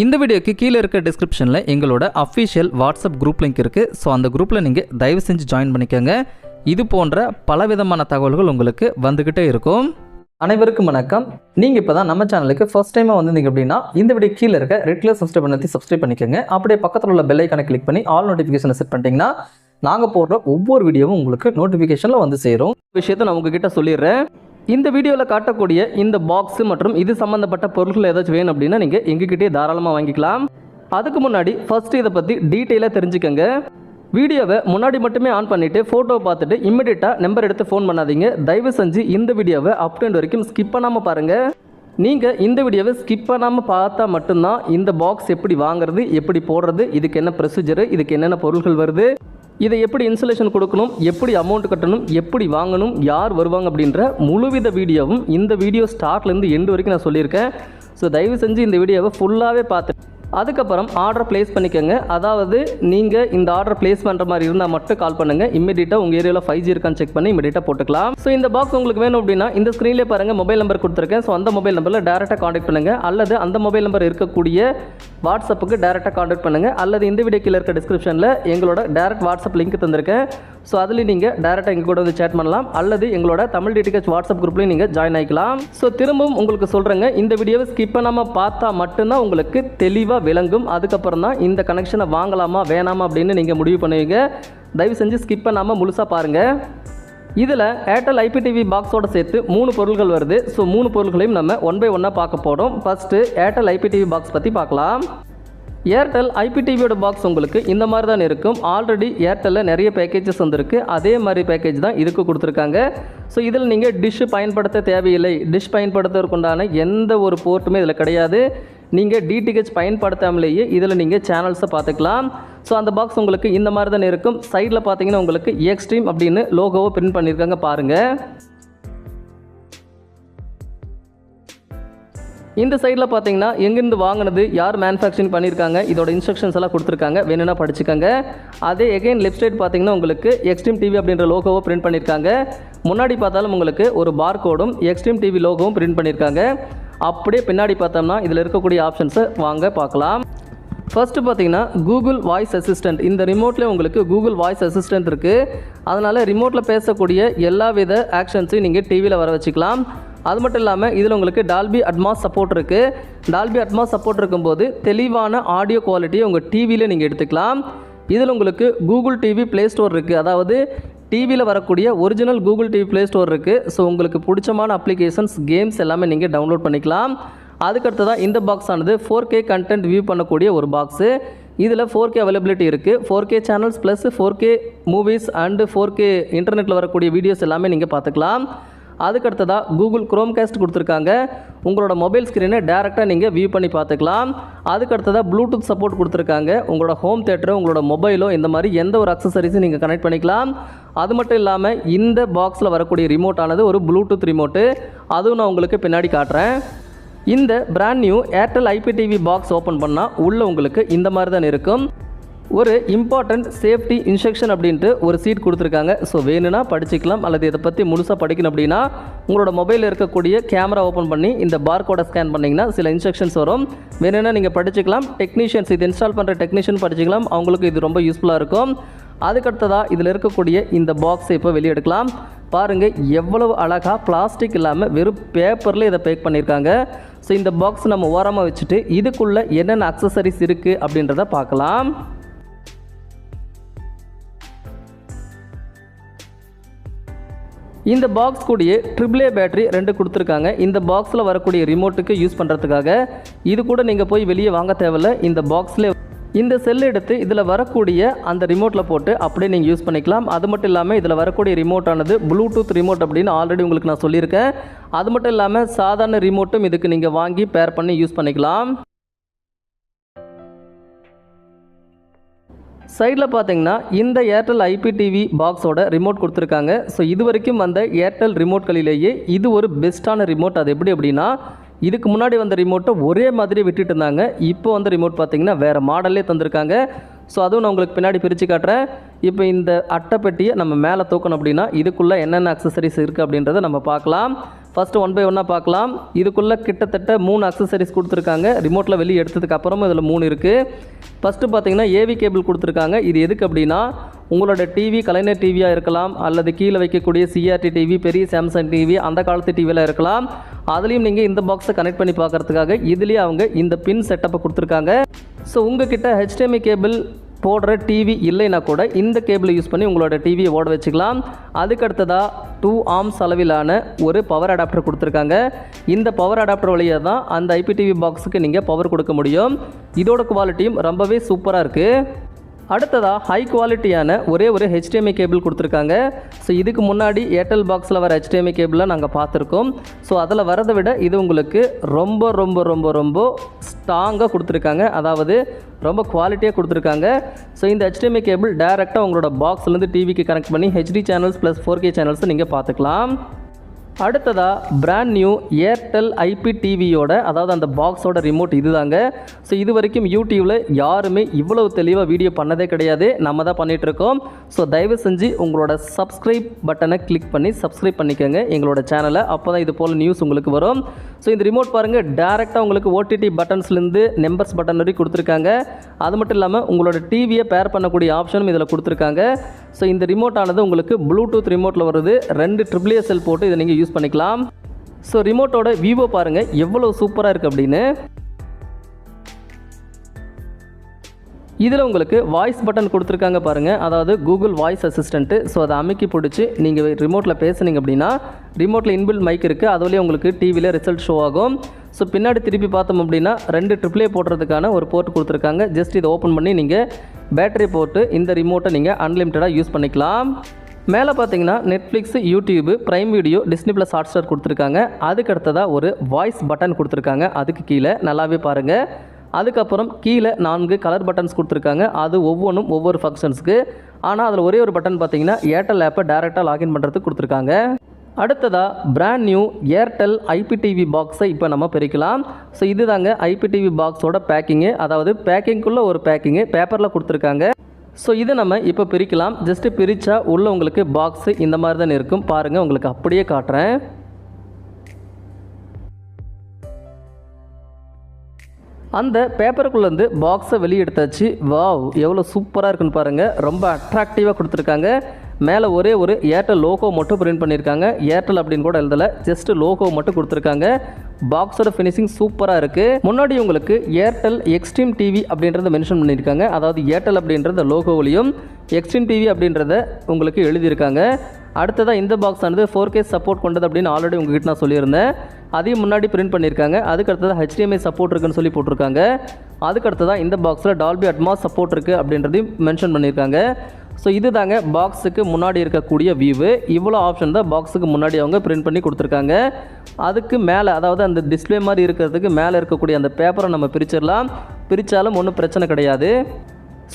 இந்த வீடியோக்கு கீழே இருக்க டிஸ்கிரிப்ஷனில் எங்களோட அஃபிஷியல் வாட்ஸ்அப் குரூப் லிங்க் இருக்குது ஸோ அந்த குரூப்பில் நீங்கள் தயவு செஞ்சு ஜாயின் பண்ணிக்கோங்க. இது போன்ற பலவிதமான தகவல்கள் உங்களுக்கு வந்துக்கிட்டே இருக்கும். அனைவருக்கும் வணக்கம். நீங்கள் இப்போ தான் நம்ம சேனலுக்கு ஃபர்ஸ்ட் டைமாக வந்திருந்தீங்க அப்படின்னா இந்த வீடியோ கீழே இருக்க ரெட் கலர் சப்ஸ்கிரைப் பண்ணி சப்ஸ்கிரைப் பண்ணிக்கோங்க. அப்படியே பக்கத்தில் உள்ள பெல் ஐக்கானை கிளிக் பண்ணி ஆல் நோட்டிஃபிகேஷனை செட் பண்ணிட்டீங்கன்னா நாங்கள் போடுற ஒவ்வொரு வீடியோவும் உங்களுக்கு நோட்டிஃபிகேஷனில் வந்து சேரும். விஷயத்தை நான் உங்ககிட்ட சொல்லிடுறேன். இந்த வீடியோவில் காட்டக்கூடிய இந்த பாக்ஸ் மற்றும் இது சம்மந்தப்பட்ட பொருட்கள் ஏதாச்சும் வேணும் அப்படின்னா நீங்கள் எங்ககிட்டயே தாராளமாக வாங்கிக்கலாம். அதுக்கு முன்னாடி ஃபஸ்ட்டு இதை பற்றி டீட்டெயிலாக தெரிஞ்சுக்கங்க. வீடியோவை முன்னாடி மட்டுமே ஆன் பண்ணிவிட்டு ஃபோட்டோவை பார்த்துட்டு இம்மிடியட்டாக நம்பர் எடுத்து ஃபோன் பண்ணாதீங்க. தயவு செஞ்சு இந்த வீடியோவை அப் டு வரைக்கும் ஸ்கிப் பண்ணாமல் பாருங்கள் நீங்கள் இந்த வீடியோவை ஸ்கிப் பண்ணாமல் பார்த்தா மட்டும்தான் இந்த பாக்ஸ் எப்படி வாங்குறது எப்படி போடுறது இதுக்கு என்ன ப்ரொசீஜரு இதுக்கு என்னென்ன பொருட்கள் வருது. இதை எப்படி இன்சுலேஷன் கொடுக்கணும்? எப்படி அமௌண்ட் கட்டணும்? எப்படி வாங்கணும்? யார் வருவாங்க அப்படின்ற முழுவித வீடியோவும் இந்த வீடியோ ஸ்டார்ட்லேருந்து எண்டு வரைக்கும் நான் சொல்லியிருக்கேன். ஸோ தயவு செஞ்சு இந்த வீடியோவை ஃபுல்லாகவே பார்த்து அதுக்கப்புறம் ஆர்டர் ப்ளேஸ் பண்ணிக்கோங்க. அதாவது நீங்கள் இந்த ஆர்டர் ப்ளேஸ் பண்ணுற மாதிரி இருந்தால் மட்டும் கால் பண்ணுங்கள் இமீடியட்டாக உங்கள் ஏரியாவில் ஃபைவ் ஜி இருக்கான்னு செக் பண்ணி இமீடியட்டாக போட்டுக்கலாம். ஸோ இந்த பாக்ஸ் உங்களுக்கு வேணும் அப்படின்னா இந்த ஸ்க்ரீனில் பாருங்கள் மொபைல் நம்பர் கொடுத்துருக்கேன். ஸோ அந்த மொபைல் நம்பரில் டேரெக்டாக காண்டாக்ட் பண்ணுங்கள் அல்லது அந்த மொபைல் நம்பர் இருக்கக்கூடிய வாட்ஸ்அப்புக்கு டேரெக்டாக காண்டாக்ட் பண்ணுங்கள் அல்லது இந்த வீடியோ கீழே இருக்க டிஸ்கிரிப்ஷனில் எங்களோட டேரக்ட் வாட்ஸ்அப் லிங்க் தந்திருக்கேன். ஸோ அதில் நீங்கள் டேரெக்டாக எங்கள் கூட வந்து சேட் பண்ணலாம். அல்லது எங்களோட தமிழ் டிடிஹெச் வாட்ஸ்அப் குரூப்லையும் நீங்கள் ஜாயின் ஆகிக்கலாம் ஸோ திரும்பவும் உங்களுக்கு சொல்கிறேங்க இந்த வீடியோவை ஸ்கிப் பண்ணாமல் பார்த்தா மட்டும்தான் உங்களுக்கு தெளிவாக விளங்கும். அதுக்கப்புறம் தான் இந்த கனெக்ஷனை வாங்கலாமா வேணாமா அப்படின்னு நீங்கள் முடிவு பண்ணுவீங்க. தயவு செஞ்சு ஸ்கிப் பண்ணாமல் முழுசாக பாருங்கள் இதில் ஏர்டெல் ஐபிடிவி பாக்ஸோட சேர்த்து மூணு பொருட்கள் வருது. ஸோ மூணு பொருட்களையும் நம்ம ஒன் பை ஒன்னாக பார்க்க போகிறோம் ஃபஸ்ட்டு ஏர்டெல் ஐபிடிவி பாக்ஸ் பற்றி பார்க்கலாம். ஏர்டெல் ஐபிடிவியோட பாக்ஸ் உங்களுக்கு இந்த மாதிரி தான் இருக்கும். ஆல்ரெடி ஏர்டெல்லில் நிறைய பேக்கேஜஸ் வந்திருக்கு. அதே மாதிரி பேக்கேஜ் தான் இதுக்கு கொடுத்துருக்காங்க. ஸோ இதில் நீங்கள் டிஷ் பயன்படுத்த தேவையில்லை. டிஷ் பயன்படுத்துவதற்குண்டான எந்த ஒரு போர்ட்டுமே இதில் கிடையாது. நீங்கள் டிடிஹெச் பயன்படுத்தாமலேயே இதில் நீங்கள் சேனல்ஸை பார்த்துக்கலாம். ஸோ அந்த பாக்ஸ் உங்களுக்கு இந்த மாதிரி தான் இருக்கும். சைடில் பார்த்தீங்கன்னா உங்களுக்கு எக்ஸ்ட்ரீம் அப்படின்னு லோகோவை பிரிண்ட் பண்ணியிருக்காங்க பாருங்கள் இந்த சைடில் பார்த்தீங்கன்னா எங்கேருந்து வாங்கினது யார் மேனுஃபேக்சரிங் பண்ணியிருக்காங்க இதோட இன்ஸ்ட்ரக்ஷன்ஸ் எல்லாம் கொடுத்துருக்காங்க. வேணும்னா படிச்சுக்கோங்க. அதே எகைன் லெஃப்ட் சைடு பார்த்தீங்கன்னா உங்களுக்கு எக்ஸ்ட்ரீம் டிவி அப்படின்ற லோகோவை பிரிண்ட் பண்ணியிருக்காங்க. முன்னாடி பார்த்தாலும் உங்களுக்கு ஒரு பார் கோடும் எக்ஸ்ட்ரீம் டிவி லோகோவும் பிரிண்ட் பண்ணியிருக்காங்க. அப்படியே பின்னாடி பார்த்தோம்னா இதில் இருக்கக்கூடிய ஆப்ஷன்ஸை வாங்க பார்க்கலாம். ஃபஸ்ட்டு பார்த்தீங்கன்னா கூகுள் வாய்ஸ் அசிஸ்டன்ட் இந்த ரிமோட்டில் உங்களுக்கு கூகுள் வாய்ஸ் அசிஸ்டன்ட் இருக்குது அதனால் ரிமோட்டில் பேசக்கூடிய எல்லா வித ஆக்ஷன்ஸையும் நீங்கள் டிவியில் வர வச்சுக்கலாம். அது மட்டும் இல்லாமல் இதில் உங்களுக்கு டால்பி அட்மாஸ் சப்போர்ட் இருக்குது டால்பி அட்மாஸ் சப்போர்ட் இருக்கும்போது தெளிவான ஆடியோ குவாலிட்டியை உங்கள் டிவியில் நீங்கள் எடுத்துக்கலாம். இதில் உங்களுக்கு கூகுள் டிவி ப்ளே ஸ்டோர் இருக்குது அதாவது டிவியில் வரக்கூடிய original Google TV play store இருக்குது ஸோ உங்களுக்கு பிடிச்சமான அப்ளிகேஷன்ஸ் கேம்ஸ் எல்லாமே நீங்கள் டவுன்லோட் பண்ணிக்கலாம். அதுக்கடுத்ததாக இந்த பாக்ஸ் ஆனது ஃபோர் கே கண்டென்ட் வியூ பண்ணக்கூடிய ஒரு பாக்ஸு இதில் ஃபோர் கே அவைலபிலிட்டி இருக்குது four K channels plus four K movies and four K இன்டர்நெட்டில் வரக்கூடிய வீடியோஸ் எல்லாமே நீங்கள் பார்த்துக்கலாம். அதுக்கடுத்ததாக கூகுள் குரோம் கேஸ்ட் கொடுத்துருக்காங்க. உங்களோட மொபைல் ஸ்க்ரீனை டேரெக்டாக நீங்கள் வியூ பண்ணி பார்த்துக்கலாம். அதுக்கடுத்ததாக ப்ளூடூத் சப்போர்ட் கொடுத்துருக்காங்க. உங்களோட ஹோம் தேட்டரோ உங்களோட மொபைலோ இந்த மாதிரி எந்த ஒரு அக்சசரிஸும் நீங்கள் கனெக்ட் பண்ணிக்கலாம். அது மட்டும் இல்லாமல் இந்த பாக்ஸில் வரக்கூடிய ரிமோட் ஆனது ஒரு ப்ளூடூத் ரிமோட்டு அதுவும் நான் உங்களுக்கு பின்னாடி காட்டுறேன். இந்த brand new Airtel IPTV box open பண்ணால் உள்ளே உங்களுக்கு இந்த மாதிரி தான் இருக்கும். ஒரு இம்பார்ட்டன்ட் சேஃப்டி இன்ஸ்ட்ரக்ஷன் அப்படின்ட்டு ஒரு சீட் கொடுத்துருக்காங்க. ஸோ வேணும்னா படிச்சுக்கலாம். அல்லது இதை பற்றி முழுசாக படிக்கணும் அப்படின்னா உங்களோட மொபைலில் இருக்கக்கூடிய கேமரா ஓப்பன் பண்ணி இந்த பார்கோடை ஸ்கேன் பண்ணிங்கன்னா சில இன்ஸ்ட்ரக்ஷன்ஸ் வரும். வேணும்னா நீங்கள் படிச்சுக்கலாம். டெக்னீஷியன்ஸ் இது இன்ஸ்டால் பண்ணுற டெக்னீஷியன் படிச்சுக்கலாம். அவங்களுக்கு இது ரொம்ப யூஸ்ஃபுல்லாக இருக்கும். அதுக்கடுத்ததாக இதில் இருக்கக்கூடிய இந்த பாக்ஸை இப்போ வெளியெடுக்கலாம் பாருங்கள் எவ்வளவு அழகாக பிளாஸ்டிக் இல்லாமல் வெறும் பேப்பரில் இதை பேக் பண்ணியிருக்காங்க. ஸோ இந்த பாக்ஸ் நம்ம ஓரமாக வச்சுட்டு இதுக்குள்ளே என்னென்ன அக்சசரிஸ் இருக்குது அப்படின்றத பார்க்கலாம். இந்த பாக்ஸ் கூடயே ட்ரிபிளே பேட்டரி ரெண்டு கொடுத்துருக்காங்க. இந்த பாக்ஸில் வரக்கூடிய ரிமோட்டுக்கு யூஸ் பண்ணுறதுக்காக இது கூட நீங்கள் போய் வெளியே வாங்க தேவையில்ல. இந்த பாக்ஸில் இந்த செல் எடுத்து இதில் வரக்கூடிய அந்த ரிமோட்டில் போட்டு அப்படியே நீங்கள் யூஸ் பண்ணிக்கலாம். அது மட்டும் இல்லாமல் இதில் வரக்கூடிய ரிமோட் ஆனது ப்ளூடூத் ரிமோட் அப்படின்னு ஆல்ரெடி உங்களுக்கு நான் சொல்லியிருக்கேன். அது மட்டும் இல்லாமல் சாதாரண ரிமோட்டும் இதுக்கு நீங்கள் வாங்கி பேர் பண்ணி யூஸ் பண்ணிக்கலாம். சைடில் பார்த்தீங்கன்னா இந்த ஏர்டெல் ஐபிடிவி பாக்ஸோட ரிமோட் கொடுத்துருக்காங்க. ஸோ இது வரைக்கும் வந்த ஏர்டெல் ரிமோட்களிலேயே இது ஒரு பெஸ்ட்டான ரிமோட் அது எப்படி அப்படின்னா இதுக்கு முன்னாடி வந்த ரிமோட்டை ஒரே மாதிரி விட்டுட்டு இருந்தாங்க. இப்போ வந்த ரிமோட் பார்த்தீங்கன்னா வேறு மாடல்லே தந்திருக்காங்க. ஸோ அதுவும் நான் உங்களுக்கு பின்னாடி பிரித்து காட்டுறேன். இப்போ இந்த அட்டைப்பெட்டியை நம்ம மேலே தூக்கணும் அப்படின்னா இதுக்குள்ளே என்னென்ன அக்சசரிஸ் இருக்குது அப்படின்றத நம்ம பார்க்கலாம். ஃபஸ்ட்டு ஒன் பை ஒன்னாக பார்க்கலாம். இதுக்குள்ளே கிட்டத்தட்ட மூணு அக்சசரிஸ் கொடுத்துருக்காங்க. ரிமோட்டில் வெளியே எடுத்ததுக்கு அப்புறமும் இதில் மூணு இருக்குது ஃபஸ்ட்டு பார்த்தீங்கன்னா ஏவி கேபிள் கொடுத்துருக்காங்க. இது எதுக்கு அப்படின்னா உங்களோட டிவி கலைஞர் டிவியாக இருக்கலாம் அல்லது கீழே வைக்கக்கூடிய சிஆர்டி டிவி பெரிய சாம்சங் டிவி அந்த காலத்து டிவியில் இருக்கலாம். அதுலேயும் நீங்கள் இந்த பாக்ஸை கனெக்ட் பண்ணி பார்க்குறதுக்காக இதுலேயே அவங்க இந்த பின் செட்டப்பை கொடுத்துருக்காங்க. ஸோ உங்ககிட்ட ஹெச்டிஎம்ஐ கேபிள் போடுற டிவி இல்லைனா கூட இந்த கேபிளை யூஸ் பண்ணி உங்களோட டிவியை ஓட வச்சுக்கலாம். அதுக்கு அடுத்ததாக டூ ஆர்ம்ஸ் அளவிலான ஒரு பவர் அடாப்டர் கொடுத்துருக்காங்க. இந்த பவர் அடாப்டர் வழியாக தான் அந்த ஐபிடிவி பாக்ஸுக்கு நீங்கள் பவர் கொடுக்க முடியும். இதோட குவாலிட்டியும் ரொம்பவே சூப்பராக இருக்குது அடுத்ததாக ஹை குவாலிட்டியான ஒரே ஒரு ஹெச்டிஎம்ஐ கேபிள் கொடுத்துருக்காங்க. ஸோ இதுக்கு முன்னாடி ஏர்டெல் பாக்ஸில் வர ஹெச்டிஎம்ஐ கேபிளை நாங்கள் பார்த்துருக்கோம். ஸோ அதில் வரதை விட இது உங்களுக்கு ரொம்ப ரொம்ப ரொம்ப ரொம்ப ஸ்ட்ராங்காக கொடுத்துருக்காங்க. அதாவது ரொம்ப குவாலிட்டியாக கொடுத்துருக்காங்க. ஸோ இந்த ஹெச்டிஎம்ஐ கேபிள் டேரெக்டாக உங்களோட பாக்ஸ்லேருந்து டிவிக்கு கனெக்ட் பண்ணி HD channels plus four K சேனல்ஸை நீங்கள் பார்த்துக்கலாம். அடுத்ததாக பிராண்ட் நியூ ஏர்டெல் ஐபி டிவியோட அதாவது அந்த பாக்ஸோட ரிமோட் இதுதாங்க. ஸோ இது வரைக்கும் யூடியூப்பில் யாருமே இவ்வளவு தெளிவாக வீடியோ பண்ணதே கிடையாது. நம்ம தான் பண்ணிகிட்ருக்கோம் ஸோ தயவு செஞ்சு உங்களோட சப்ஸ்கிரைப் பட்டனை கிளிக் பண்ணி சப்ஸ்கிரைப் பண்ணிக்கோங்க. எங்களோட சேனலை அப்போ தான் இது போல் நியூஸ் உங்களுக்கு வரும். ஸோ இந்த ரிமோட் பாருங்கள் டேரெக்டாக உங்களுக்கு ஓடிடி பட்டன்ஸ்லேருந்து நம்பர்ஸ் பட்டன் வரைக்கும் கொடுத்துருக்காங்க. அது மட்டும் இல்லாமல் உங்களோட டிவியை பேர் பண்ணக்கூடிய ஆப்ஷனும் இதில் கொடுத்துருக்காங்க. ஸோ இந்த ரிமோட் ஆனது உங்களுக்கு ப்ளூடூத் ரிமோட்டில் வருது. ரெண்டு ட்ரிபிள் எஸ்எல் போட்டு இதை நீங்கள் யூஸ் பண்ணிக்கலாம். ஸோ ரிமோட்டோட விவோ பாருங்கள் எவ்வளோ சூப்பராக இருக்குது அப்படின்னு. இதில் உங்களுக்கு வாய்ஸ் பட்டன் கொடுத்துருக்காங்க பாருங்கள் அதாவது கூகுள் வாய்ஸ் அசிஸ்டண்ட்டு ஸோ அதை அமைக்கி பிடிச்சி நீங்கள் ரிமோட்டில் பேசுனீங்க அப்படின்னா ரிமோட்டில் இன்பில் மைக் இருக்குது அதுலேயே உங்களுக்கு டிவியில் ரிசல்ட் ஷோ ஆகும். ஸோ பின்னாடி திருப்பி பார்த்தோம் அப்படின்னா ரெண்டு ட்ரிப்ளே போடுறதுக்கான ஒரு போர்ட் கொடுத்துருக்காங்க. ஜஸ்ட் இதை ஓப்பன் பண்ணி நீங்கள் பேட்டரி போட்டு இந்த ரிமோட்டை நீங்கள் அன்லிமிட்டடாக யூஸ் பண்ணிக்கலாம். மேலே பார்த்தீங்கன்னா Netflix YouTube Prime Video Disney plus Hotstar கொடுத்துருக்காங்க. அதுக்கு அடுத்ததாக ஒரு வாய்ஸ் பட்டன் கொடுத்துருக்காங்க. அதுக்கு கீழே நல்லாவே பாருங்கள் அதுக்கப்புறம் கீழே நான்கு கலர் பட்டன்ஸ் கொடுத்துருக்காங்க. அது ஒவ்வொன்றும் ஒவ்வொரு ஃபங்க்ஷன்ஸ்க்கு ஆனால் அதில் ஒரே ஒரு பட்டன் பார்த்தீங்கன்னா ஏர்டெல் ஆப்பை டேரெக்டாக லாகின் பண்ணுறதுக்கு கொடுத்துருக்காங்க. அடுத்ததாக பிராண்ட் நியூ ஏர்டெல் ஐபிடிவி பாக்ஸை இப்போ நம்ம பிரிக்கலாம். ஸோ இதுதாங்க ஐபிடிவி பாக்ஸோட பேக்கிங்கு அதாவது பேக்கிங்குள்ளே ஒரு பேக்கிங்கு பேப்பரில் கொடுத்துருக்காங்க. ஸோ இதை நம்ம இப்போ பிரிக்கலாம். ஜஸ்ட்டு பிரித்தா உள்ளே உங்களுக்கு பாக்ஸு இந்த மாதிரி தான் இருக்கும். பாருங்கள் உங்களுக்கு அப்படியே காட்டுறேன். அந்த பேப்பருக்குள்ளேருந்து பாக்ஸை வெளியே எடுத்தாச்சு. வாவ் எவ்வளோ சூப்பராக இருக்குன்னு பாருங்கள் ரொம்ப அட்ராக்டிவாக கொடுத்துருக்காங்க. மேலே ஒரே ஒரு ஏர்டெல் லோகோ மட்டும் பிரிண்ட் பண்ணியிருக்காங்க ஏர்டெல் அப்படின்னு கூட எழுதலை ஜஸ்ட் லோகோ மட்டும் கொடுத்துருக்காங்க. பாக்ஸோட ஃபினிஷிங் சூப்பராக இருக்குது முன்னாடி உங்களுக்கு ஏர்டெல் எக்ஸ்ட்ரீம் டிவி அப்படின்றத மென்ஷன் பண்ணியிருக்காங்க அதாவது ஏர்டெல் அப்படின்றத லோகோவிலையும் எக்ஸ்ட்ரீம் டிவி அப்படின்றத உங்களுக்கு எழுதியிருக்காங்க. அடுத்ததாக இந்த பாக்ஸ் ஆனது ஃபோர் கே சப்போர்ட் கொண்டது அப்படின்னு ஆல்ரெடி உங்ககிட்ட நான் சொல்லியிருந்தேன். அதையும் முன்னாடி பிரிண்ட் பண்ணியிருக்காங்க அதுக்கு அடுத்ததாக ஹெச்டிஎம்ஐ சப்போர்ட் இருக்குன்னு சொல்லி போட்டிருக்காங்க. அதுக்கு அடுத்ததாக இந்த பாக்ஸில் டால்பி அட்மாஸ் சப்போர்ட் இருக்குது அப்படின்றதையும் மென்ஷன் பண்ணியிருக்காங்க ஸோ இது தாங்க பாக்ஸுக்கு முன்னாடி இருக்கக்கூடிய வியூவு இவ்வளோ ஆப்ஷன் தான் பாக்ஸுக்கு முன்னாடி அவங்க பிரிண்ட் பண்ணி கொடுத்துருக்காங்க. அதுக்கு மேலே அதாவது அந்த டிஸ்ப்ளே மாதிரி இருக்கிறதுக்கு மேலே இருக்கக்கூடிய அந்த பேப்பரை நம்ம பிரிச்சிடலாம். பிரித்தாலும் ஒன்றும் பிரச்சனை கிடையாது.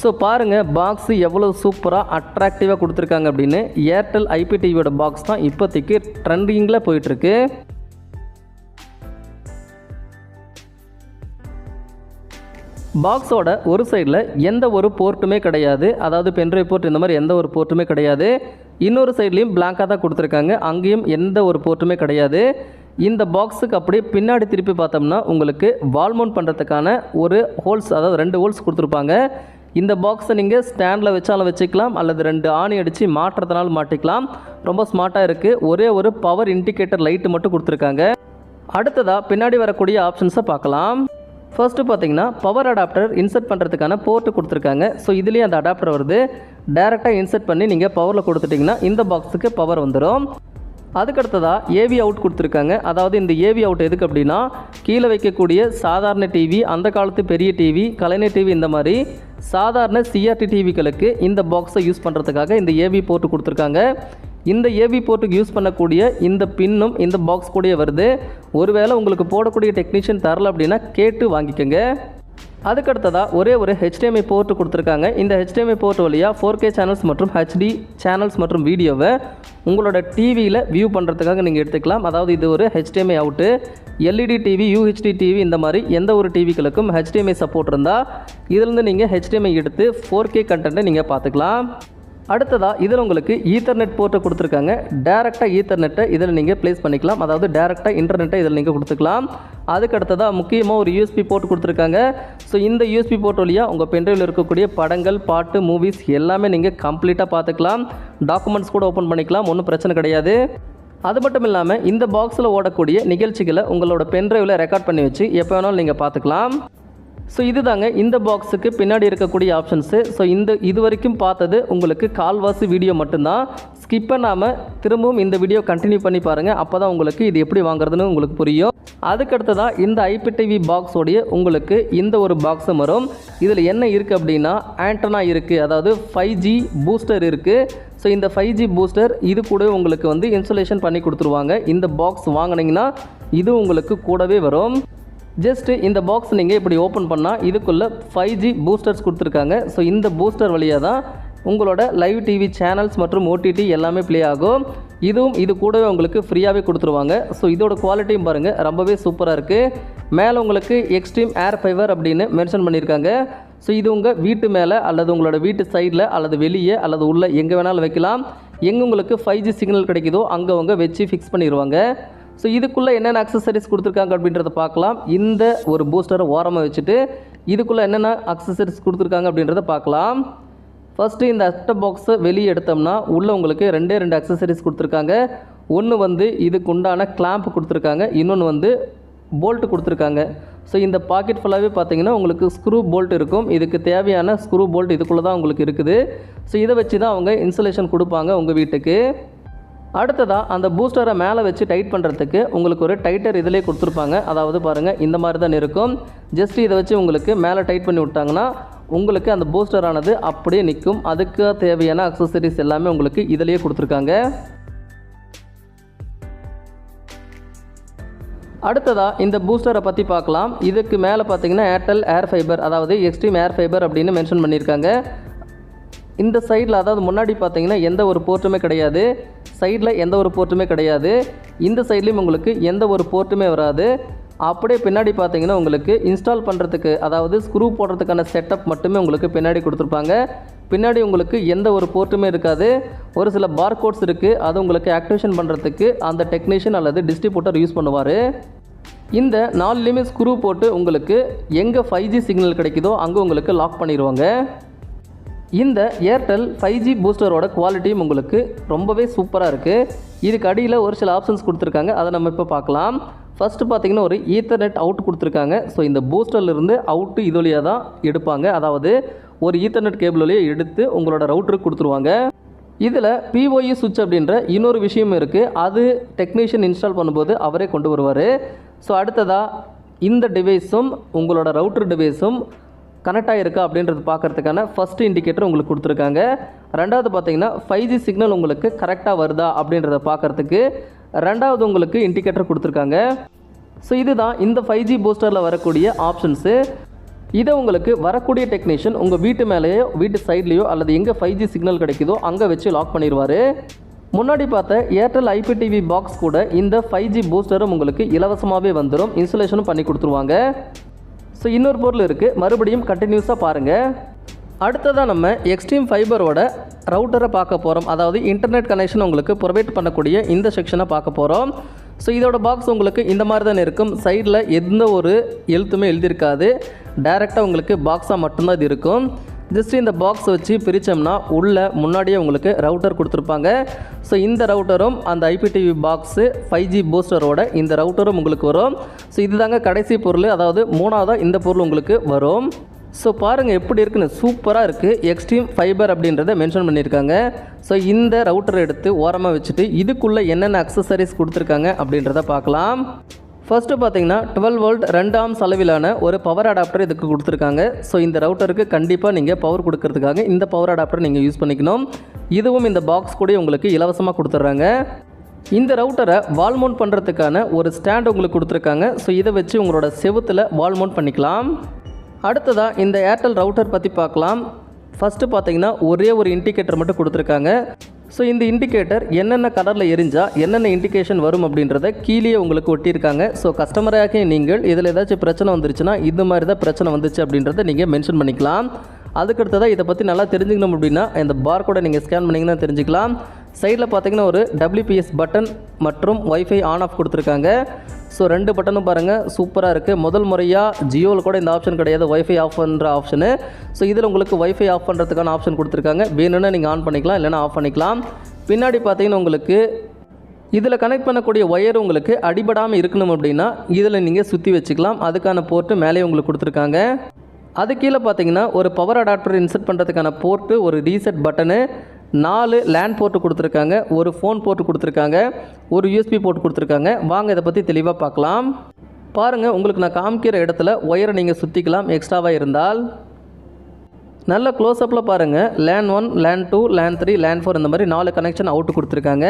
ஸோ பாருங்கள் பாக்ஸு எவ்வளோ சூப்பராக அட்ராக்டிவாக கொடுத்துருக்காங்க அப்படின்னு ஏர்டெல் ஐபிடிவியோட பாக்ஸ் தான் இப்போதைக்கு ட்ரெண்டிங்கில் போயிட்டுருக்கு பாக்ஸோட ஒரு சைடில் எந்த ஒரு போர்ட்டுமே கிடையாது. அதாவது பென்ட்ரைவ் போர்ட் இந்த மாதிரி எந்த ஒரு போர்ட்டுமே கிடையாது. இன்னொரு சைட்லேயும் பிளாங்காக தான் கொடுத்துருக்காங்க. அங்கேயும் எந்த ஒரு போர்ட்டுமே கிடையாது. இந்த பாக்ஸுக்கு அப்படியே பின்னாடி திருப்பி பார்த்தோம்னா உங்களுக்கு வால்மவுண்ட் பண்ணுறதுக்கான ஒரு ஹோல்ஸ் அதாவது ரெண்டு ஹோல்ஸ் கொடுத்துருப்பாங்க. இந்த பாக்ஸை நீங்கள் ஸ்டாண்டில் வச்சாலும் வச்சுக்கலாம். அல்லது ரெண்டு ஆணி அடித்து மாட்டுறதுனால மாட்டிக்கலாம். ரொம்ப ஸ்மார்ட்டாக இருக்குது ஒரே ஒரு பவர் இண்டிகேட்டர் லைட்டு மட்டும் கொடுத்துருக்காங்க. அடுத்ததாக பின்னாடி வரக்கூடிய ஆப்ஷன்ஸை பார்க்கலாம். ஃபர்ஸ்ட்டு பார்த்தீங்கன்னா பவர் அடாப்டர் இன்சர்ட் பண்ணுறதுக்கான போர்ட்டு கொடுத்துருக்காங்க. ஸோ இதுலேயும் அந்த அடாப்டர் வருது. டேரெக்டாக இன்சர்ட் பண்ணி நீங்கள் பவரில் கொடுத்துட்டிங்கன்னா இந்த பாக்ஸுக்கு பவர் வந்துடும் அதுக்கடுத்ததாக ஏவி அவுட் கொடுத்துருக்காங்க. அதாவது இந்த ஏவி அவுட் எதுக்கு அப்படின்னா கீழே வைக்கக்கூடிய சாதாரண டிவி அந்த காலத்து பெரிய டிவி கலைஞர் டிவி இந்த மாதிரி சாதாரண சிஆர்டி டிவிகளுக்கு இந்த பாக்ஸை யூஸ் பண்ணுறதுக்காக இந்த ஏவி போர்ட்டு கொடுத்துருக்காங்க. இந்த ஏவி போர்ட்டுக்கு யூஸ் பண்ணக்கூடிய இந்த பின்னும் இந்த பாக்ஸ் கூடயே வருது. ஒருவேளை உங்களுக்கு போடக்கூடிய டெக்னீஷியன் தரல அப்படின்னா கேட்டு வாங்கிக்கோங்க. அதுக்கடுத்ததாக ஒரே ஒரு ஹெச்டிஎம்ஐ போர்ட் கொடுத்துருக்காங்க. இந்த ஹெச்டிஎம்ஐ போர்ட் வழியாக ஃபோர் கே சேனல்ஸ் மற்றும் ஹெச்டி சேனல்ஸ் மற்றும் வீடியோவை உங்களோட டிவியில் வியூ பண்ணுறதுக்காக நீங்கள் எடுத்துக்கலாம். அதாவது இது ஒரு HDMI out LED TV UHD TV இந்த மாதிரி எந்த ஒரு டிவிகளுக்கும் ஹெச்டிஎம்ஐ சப்போர்ட் இருந்தால் இதிலிருந்து நீங்கள் ஹெச்டிஎம்ஐ எடுத்து ஃபோர் கே கண்டென்ட்டை நீங்கள் பார்த்துக்கலாம். அடுத்ததாக இதில் உங்களுக்கு ஈத்தர்நெட் போர்ட்டை கொடுத்துருக்காங்க. டேரெக்டாக ஈத்தர்நெட்டை இதில் நீங்கள் ப்ளேஸ் பண்ணிக்கலாம். அதாவது டேரெக்டாக இன்டர்நெட்டை இதில் நீங்கள் கொடுத்துக்கலாம். அதுக்கு அடுத்ததாக முக்கியமாக ஒரு யூஎஸ்பி போர்ட் கொடுத்துருக்காங்க. ஸோ இந்த யூஎஸ்பி போர்ட் வழியாக உங்கள் பென்ட்ரைவில் இருக்கக்கூடிய படங்கள் பாட்டு மூவிஸ் எல்லாமே நீங்கள் கம்ப்ளீட்டாக பார்த்துக்கலாம். டாக்குமெண்ட்ஸ் கூட ஓப்பன் பண்ணிக்கலாம். ஒன்றும் பிரச்சனை கிடையாது. அது மட்டும் இல்லாமல் இந்த பாக்ஸில் ஓடக்கூடிய நிகழ்ச்சிகளை உங்களோட பென்ட்ரைவில் ரெக்கார்ட் பண்ணி வச்சு எப்போ வேணாலும் நீங்கள் பார்த்துக்கலாம். ஸோ இதுதாங்க இந்த பாக்ஸுக்கு பின்னாடி இருக்கக்கூடிய ஆப்ஷன்ஸு ஸோ இந்த இது வரைக்கும் பார்த்தது உங்களுக்கு கால்வாசி வீடியோ மட்டும்தான். ஸ்கிப் பண்ணாமல் திரும்பவும் இந்த வீடியோ கண்டினியூ பண்ணி பாருங்கள் அப்போ தான் உங்களுக்கு இது எப்படி வாங்குறதுன்னு உங்களுக்கு புரியும். அதுக்கடுத்ததாக இந்த ஐபிடிவி பாக்ஸோடைய உங்களுக்கு இந்த ஒரு பாக்ஸும் வரும். இதில் என்ன இருக்குது அப்படின்னா ஆண்டனா இருக்குது அதாவது ஃபைவ் ஜி பூஸ்டர் இருக்குது ஸோ இந்த ஃபைவ் ஜி பூஸ்டர் இது கூட உங்களுக்கு வந்து இன்சுலேஷன் பண்ணி கொடுத்துருவாங்க. இந்த பாக்ஸ் வாங்கினீங்கன்னா இது உங்களுக்கு கூடவே வரும். ஜஸ்ட் இந்த பாக்ஸ் நீங்கள் இப்படி ஓப்பன் பண்ணால் இதுக்குள்ளே ஃபைவ் ஜி பூஸ்டர்ஸ் கொடுத்துருக்காங்க. ஸோ இந்த பூஸ்டர் வழியாக தான் உங்களோட லைவ் டிவி சேனல்ஸ் மற்றும் ஓடிடி எல்லாமே ப்ளே ஆகும். இதுவும் இது கூடவே உங்களுக்கு ஃப்ரீயாகவே கொடுத்துருவாங்க. ஸோ இதோட குவாலிட்டியும் பாருங்கள் ரொம்பவே சூப்பராக இருக்குது மேலே உங்களுக்கு எக்ஸ்ட்ரீம் ஏர் ஃபைவர் அப்படின்னு மென்ஷன் பண்ணியிருக்காங்க ஸோ இது உங்கள் வீட்டு மேலே அல்லது உங்களோட வீட்டு சைடில் அல்லது வெளியே அல்லது உள்ளே எங்கே வேணாலும் வைக்கலாம். எங்கே உங்களுக்கு ஃபைவ் ஜி சிக்னல் கிடைக்குதோ அங்கே அவங்க வச்சு ஃபிக்ஸ் பண்ணிடுவாங்க ஸோ இதுக்குள்ளே என்னென்ன அக்சசரிஸ் கொடுத்துருக்காங்க அப்படின்றத பார்க்கலாம். இந்த ஒரு பூஸ்டரை ஓரமாக வச்சுட்டு இதுக்குள்ளே என்னென்ன அக்சசரிஸ் கொடுத்துருக்காங்க அப்படின்றத பார்க்கலாம். ஃபஸ்ட்டு இந்த அட்டை பாக்ஸை வெளியே எடுத்தோம்னா உள்ளே உங்களுக்கு ரெண்டே ரெண்டு அக்சசரிஸ் கொடுத்துருக்காங்க. ஒன்று வந்து இதுக்கு உண்டான கிளாம்ப் கொடுத்துருக்காங்க. இன்னொன்று வந்து போல்ட் கொடுத்துருக்காங்க. ஸோ இந்த பாக்கெட் ஃபுல்லாகவே பார்த்தீங்கன்னா உங்களுக்கு ஸ்க்ரூ போல்ட் இருக்கும். இதுக்கு தேவையான ஸ்க்ரூ போல்ட் இதுக்குள்ளே தான் உங்களுக்கு இருக்குது. ஸோ இதை வச்சு தான் அவங்க இன்சுலேஷன் கொடுப்பாங்க உங்கள் வீட்டுக்கு. அடுத்ததாக அந்த பூஸ்டரை மேலே வச்சு டைட் பண்ணுறதுக்கு உங்களுக்கு ஒரு டைட்டர் இதிலே கொடுத்துருப்பாங்க. அதாவது பாருங்கள் இந்த மாதிரி தான் இருக்கும். ஜஸ்ட் இதை வச்சு உங்களுக்கு மேலே டைட் பண்ணி விட்டாங்கன்னா உங்களுக்கு அந்த பூஸ்டரானது அப்படியே நிற்கும். அதுக்கு தேவையான அக்சசரிஸ் எல்லாமே உங்களுக்கு இதிலேயே கொடுத்துருக்காங்க. அடுத்ததாக இந்த பூஸ்டரை பற்றி பார்க்கலாம். இதுக்கு மேலே பார்த்தீங்கன்னா ஏர்டெல் ஏர் ஃபைபர் அதாவது எக்ஸ்ட்ரீம் ஏர் ஃபைபர் அப்படின்னு மென்ஷன் பண்ணியிருக்காங்க. இந்த சைடில் அதாவது முன்னாடி பார்த்தீங்கன்னா எந்த ஒரு போர்ட்டுமே கிடையாது. சைடில் எந்த ஒரு போர்ட்டுமே கிடையாது. இந்த சைட்லேயும் உங்களுக்கு எந்த ஒரு போர்ட்டுமே வராது. அப்படியே பின்னாடி பார்த்தீங்கன்னா உங்களுக்கு இன்ஸ்டால் பண்ணுறதுக்கு அதாவது ஸ்க்ரூ போடுறதுக்கான செட்டப் மட்டுமே உங்களுக்கு பின்னாடி கொடுத்துருப்பாங்க. பின்னாடி உங்களுக்கு எந்த ஒரு போர்ட்டுமே இருக்காது. ஒரு சில பார் கோட்ஸ் இருக்குது அது உங்களுக்கு ஆக்டிவேஷன் பண்ணுறதுக்கு அந்த டெக்னீஷியன் அல்லது டிஸ்ட்ரிபியூட்டர் யூஸ் பண்ணுவார். இந்த நாலுலேயுமே ஸ்க்ரூ போட்டு உங்களுக்கு எங்கே ஃபைவ் ஜி சிக்னல் கிடைக்குதோ அங்கே உங்களுக்கு லாக் பண்ணிடுவாங்க இந்த ஏர்டெல் ஃபைவ் ஜி பூஸ்டரோட குவாலிட்டியும் உங்களுக்கு ரொம்பவே சூப்பராக இருக்குது இதுக்கு அடியில் ஒரு சில ஆப்ஷன்ஸ் கொடுத்துருக்காங்க. அதை நம்ம இப்போ பார்க்கலாம். ஃபஸ்ட்டு பார்த்தீங்கன்னா ஒரு ஈத்தர்நெட் அவுட் கொடுத்துருக்காங்க. ஸோ இந்த பூஸ்டர்லேருந்து அவுட்டு இது வழியாக தான் எடுப்பாங்க. அதாவது ஒரு ஈத்தர்நெட் கேபிள் வழியை எடுத்து உங்களோட ரவுட்டருக்கு கொடுத்துருவாங்க. இதில் பிஓஇ சுவிட்ச் அப்படின்ற இன்னொரு விஷயம் இருக்குது அது டெக்னீஷியன் இன்ஸ்டால் பண்ணும்போது அவரே கொண்டு வருவார். ஸோ அடுத்ததாக இந்த டிவைஸும் உங்களோட ரவுட்டர் டிவைஸும் கனெக்ட் ஆகிருக்கா அப்படின்றது பார்க்கறதுக்கான ஃபஸ்ட்டு இண்டிகேட்டர் உங்களுக்கு கொடுத்துருக்காங்க. ரெண்டாவது பார்த்தீங்கன்னா ஃபைவ் ஜி சிக்னல் உங்களுக்கு கரெக்டாக வருதா அப்படின்றத பார்க்கறதுக்கு ரெண்டாவது உங்களுக்கு இண்டிகேட்டர் கொடுத்துருக்காங்க. ஸோ இதுதான் இந்த ஃபைவ் ஜி பூஸ்டரில் வரக்கூடிய ஆப்ஷன்ஸு இதை உங்களுக்கு வரக்கூடிய டெக்னீஷியன் உங்கள் வீட்டு மேலேயோ வீட்டு சைட்லேயோ அல்லது எங்கே ஃபைவ் ஜி சிக்னல் கிடைக்குதோ அங்கே வச்சு லாக் பண்ணிடுவார் முன்னாடி பார்த்த ஏர்டெல் ஐபி டிவி பாக்ஸ் கூட இந்த ஃபைவ் ஜி பூஸ்டரும் உங்களுக்கு இலவசமாகவே வந்துடும் இன்சுலேஷனும் பண்ணி கொடுத்துருவாங்க. ஸோ இன்னொரு பொருள் இருக்குது மறுபடியும் கண்டினியூஸாக பாருங்கள் அடுத்ததாக நம்ம எக்ஸ்ட்ரீம் ஃபைபரோட ரவுட்டரை பார்க்க போகிறோம் அதாவது இன்டர்நெட் கனெக்ஷன் உங்களுக்கு ப்ரொவைட் பண்ணக்கூடிய இந்த செக்ஷனை பார்க்க போகிறோம் ஸோ இதோட பாக்ஸ் உங்களுக்கு இந்த மாதிரி தான் இருக்கும். சைடில் எந்த ஒரு எழுத்துமே எழுதியிருக்காது. டைரெக்டாக உங்களுக்கு பாக்ஸாக மட்டும்தான் இது இருக்கும். ஜஸ்ட் இந்த பாக்ஸ் வச்சு பிரித்தோம்னா உள்ள முன்னாடியே உங்களுக்கு ரவுட்டர் கொடுத்துருப்பாங்க. ஸோ இந்த ரவுட்டரும் அந்த ஐபிடிவி பாக்ஸு ஃபைவ் ஜி பூஸ்டரோட இந்த ரவுட்டரும் உங்களுக்கு வரும். ஸோ இதுதாங்க கடைசி பொருள் அதாவது மூணாவதாக இந்த பொருள் உங்களுக்கு வரும். ஸோ பாருங்கள் எப்படி இருக்குன்னு சூப்பராக இருக்குது எக்ஸ்ட்ரீம் ஃபைபர் அப்படின்றத மென்ஷன் பண்ணியிருக்காங்க. ஸோ இந்த ரவுட்டரை எடுத்து ஓரமாக வச்சுட்டு இதுக்குள்ளே என்னென்ன அக்சசரிஸ் கொடுத்துருக்காங்க அப்படின்றத பார்க்கலாம். ஃபர்ஸ்ட்டு பார்த்தீங்கன்னா டுவெல் வோல்ட் ரெண்டாம் அளவிலான ஒரு பவர் அடாப்டர் இதுக்கு கொடுத்துருக்காங்க. ஸோ இந்த ரவுட்டருக்கு கண்டிப்பாக நீங்கள் பவர் கொடுக்கறதுக்காக இந்த பவர் அடாப்டர் நீங்கள் யூஸ் பண்ணிக்கணும். இதுவும் இந்த பாக்ஸ் கூட உங்களுக்கு இலவசமாக கொடுத்துட்றாங்க. இந்த ரவுட்டரை வால் மவுண்ட் பண்ணுறதுக்கான ஒரு ஸ்டாண்ட் உங்களுக்கு கொடுத்துருக்காங்க. ஸோ இதை வச்சு உங்களோட செவுத்தில் வால் மவுண்ட் பண்ணிக்கலாம். அடுத்ததாக இந்த ஏர்டெல் ரவுட்டர் பற்றி பார்க்கலாம். ஃபஸ்ட்டு பார்த்தீங்கன்னா ஒரே ஒரு இண்டிகேட்டர் மட்டும் கொடுத்துருக்காங்க. ஸோ இந்த இண்டிகேட்டர் என்னென்ன கலரில் எரிஞ்சால் என்னென்ன இண்டிகேஷன் வரும் அப்படின்றத கீழே உங்களுக்கு ஒட்டியிருக்காங்க. ஸோ கஸ்டமராக நீங்கள் இதில் ஏதாச்சும் பிரச்சனை வந்துருச்சுன்னா இது மாதிரி தான் பிரச்சனை வந்துச்சு அப்படின்றத நீங்கள் மென்ஷன் பண்ணிக்கலாம். அதுக்கடுத்ததாக இதை பற்றி நல்லா தெரிஞ்சுக்கணும் அப்படின்னா இந்த பார்கோடை நீங்கள் ஸ்கேன் பண்ணிங்கன்னா தெரிஞ்சுக்கலாம். சைடில் பார்த்தீங்கன்னா ஒரு டபிள்யூபிஎஸ் பட்டன் மற்றும் ஒய்ஃபை ஆன் ஆஃப் கொடுத்துருக்காங்க. ஸோ ரெண்டு பட்டனும் பாருங்கள் சூப்பராக இருக்குது முதல் முறையாக ஜியோவில் கூட இந்த ஆப்ஷன் கிடையாது. ஒய்ஃபை ஆஃப் பண்ணுற ஆப்ஷனு ஸோ இதில் உங்களுக்கு ஒய்ஃபை ஆஃப் பண்ணுறதுக்கான ஆப்ஷன் கொடுத்துருக்காங்க. வேணும்னா நீங்கள் ஆன் பண்ணிக்கலாம் இல்லைன்னா ஆஃப் பண்ணிக்கலாம். பின்னாடி பார்த்தீங்கன்னா உங்களுக்கு இதில் கனெக்ட் பண்ணக்கூடிய ஒயர் உங்களுக்கு அடிபடாமல் இருக்கணும் அப்படின்னா இதில் நீங்கள் சுற்றி வச்சுக்கலாம். அதுக்கான போர்ட்டு மேலே உங்களுக்கு கொடுத்துருக்காங்க. அது கீழே பார்த்தீங்கன்னா ஒரு பவர் அடாப்டர் இன்செர்ட் பண்ணுறதுக்கான போர்ட்டு ஒரு ரீசெட் பட்டனு நாலு லேண்ட் போர்ட்டு கொடுத்துருக்காங்க ஒரு ஃபோன் போர்ட்டு கொடுத்துருக்காங்க ஒரு யூஎஸ்பி போர்ட் கொடுத்துருக்காங்க. வாங்க இதை பற்றி தெளிவாக பார்க்கலாம். பாருங்கள் உங்களுக்கு நான் காமிக்கிற இடத்துல ஒயரை நீங்கள் சுற்றிக்கலாம் எக்ஸ்ட்ராவாக இருந்தால். நல்ல க்ளோஸ்அப்பில் பாருங்கள் LAN one LAN two LAN three LAN four இந்த மாதிரி நாலு கனெக்ஷன் அவுட் கொடுத்துருக்காங்க.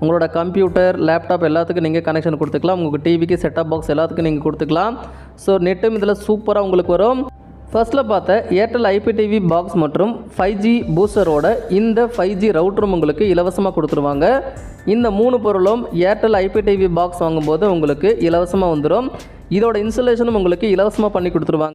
உங்களோட கம்ப்யூட்டர் லேப்டாப் எல்லாத்துக்கும் நீங்கள் கனெக்ஷன் கொடுத்துக்கலாம். உங்களுக்கு டிவிக்கு செட்டப் பாக்ஸ் எல்லாத்துக்கும் நீங்கள் கொடுத்துக்கலாம். ஸோ நெட்டும் இதில் சூப்பராக உங்களுக்கு வரும். ஃபர்ஸ்ட்டில் பார்த்த ஏர்டெல் ஐபிடிவி பாக்ஸ் மற்றும் ஃபைவ் ஜி பூஸ்டரோட இந்த ஃபைவ் ஜி ரவுட்டரும் உங்களுக்கு இலவசமாக கொடுத்துருவாங்க. இந்த மூணு பொருளும் ஏர்டெல் ஐபிடிவி பாக்ஸ் வாங்கும்போது உங்களுக்கு இலவசமாக வந்துடும் இதோட இன்சுலேஷனும் உங்களுக்கு இலவசமாக பண்ணி கொடுத்துருவாங்க.